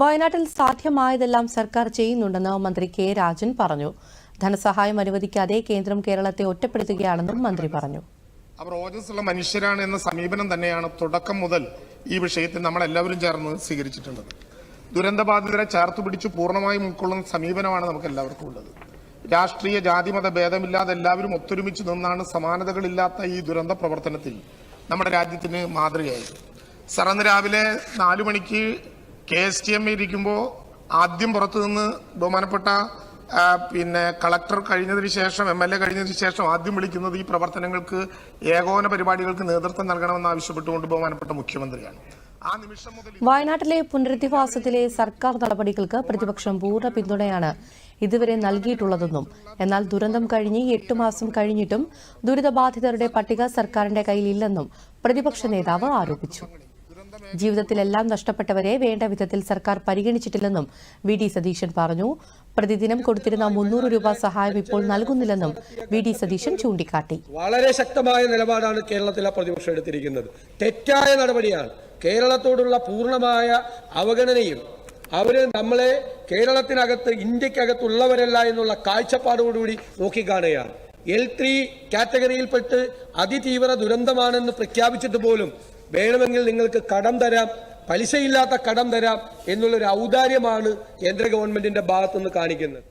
വയനാട്ടിൽ സാധ്യമായതെല്ലാം സർക്കാർ ചെയ്യുന്നുണ്ടെന്ന് മന്ത്രി കെ രാജൻ പറഞ്ഞു. ധനസഹായം അനുവദിക്കാതെ കേന്ദ്രം കേരളത്തെ ഒറ്റപ്പെടുത്തുകയാണെന്നും മന്ത്രി പറഞ്ഞു. അവർ ഓജസ്സുള്ള മനുഷ്യരാണ് എന്ന സമീപനം തന്നെയാണ് തുടക്കം മുതൽ ഈ വിഷയത്തിൽ നമ്മൾ എല്ലാവരും ചേർന്ന് സ്വീകരിച്ചിട്ടുള്ളത്. ദുരന്തബാധിതരെ ചേർത്ത് പിടിച്ച് പൂർണമായും ഉൾക്കൊള്ളുന്ന സമീപനമാണ് നമുക്ക് എല്ലാവർക്കും ഉള്ളത്. രാഷ്ട്രീയ ജാതിമത ഭേദമില്ലാതെ എല്ലാവരും ഒത്തൊരുമിച്ച് നിന്നാണ് സമാനതകളില്ലാത്ത ഈ ദുരന്ത പ്രവർത്തനത്തിൽ നമ്മുടെ രാജ്യത്തിന് മാതൃകയായത്. സർ അന്ന് രാവിലെ നാലു മണിക്ക് കെ എസ് ടി എം ഇരിക്കുമ്പോൾ ആദ്യം പുറത്തുനിന്ന് ബഹുമാനപ്പെട്ട പിന്നെ കളക്ടർ കഴിഞ്ഞതിന് ശേഷം എം എൽ എ കഴിഞ്ഞതിന് ശേഷം ആദ്യം വിളിക്കുന്നത് ഈ പ്രവർത്തനങ്ങൾക്ക് ഏകോപന പരിപാടികൾക്ക് നേതൃത്വം നൽകണമെന്ന് ആവശ്യപ്പെട്ടുകൊണ്ട് ബഹുമാനപ്പെട്ട മുഖ്യമന്ത്രിയാണ്. വയനാട്ടിലെ പുനരധിവാസത്തിലെ സർക്കാർ നടപടികൾക്ക് പ്രതിപക്ഷം പൂർണ പിന്തുണയാണ് ഇതുവരെ നൽകിയിട്ടുള്ളതെന്നും എന്നാൽ ദുരന്തം കഴിഞ്ഞ് എട്ട് മാസം കഴിഞ്ഞിട്ടും ദുരിതബാധിതരുടെ പട്ടിക സർക്കാരിന്റെ കയ്യിലില്ലെന്നും പ്രതിപക്ഷ നേതാവ് ആരോപിച്ചു. ജീവിതത്തിലെല്ലാം നഷ്ടപ്പെട്ടവരെ വേണ്ട വിധത്തിൽ സർക്കാർ പരിഗണിച്ചിട്ടില്ലെന്നും വി ഡി സതീശൻ പറഞ്ഞു. പ്രതിദിനം കൊടുത്തിരുന്ന മുന്നൂറ് രൂപ സഹായം ഇപ്പോൾ നൽകുന്നില്ലെന്നും വി ഡി സതീശൻ ചൂണ്ടിക്കാട്ടി. വളരെ ശക്തമായ നിലപാടാണ് കേരളത്തിലെ പ്രതിപക്ഷം എടുത്തിരിക്കുന്നത്. തെറ്റായ നടപടിയാണ്. കേരളത്തോടുള്ള പൂർണമായ അവഗണനയും അവർ നമ്മളെ കേരളത്തിനകത്ത് ഇന്ത്യക്കകത്തുള്ളവരല്ല എന്നുള്ള കാഴ്ചപ്പാടോടുകൂടി നോക്കിക്കാണുകയാണ്. എൽ ത്രീ കാറ്റഗറിയിൽപ്പെട്ട് അതിതീവ്ര ദുരന്തമാണെന്ന് പ്രഖ്യാപിച്ചിട്ട് പോലും വേണമെങ്കിൽ നിങ്ങൾക്ക് കടം തരാം പലിശയില്ലാത്ത കടം തരാം എന്നുള്ളൊരു ഔദാര്യമാണ് കേന്ദ്ര ഗവൺമെന്റിന്റെ ഭാഗത്തുനിന്ന് കാണിക്കുന്നത്.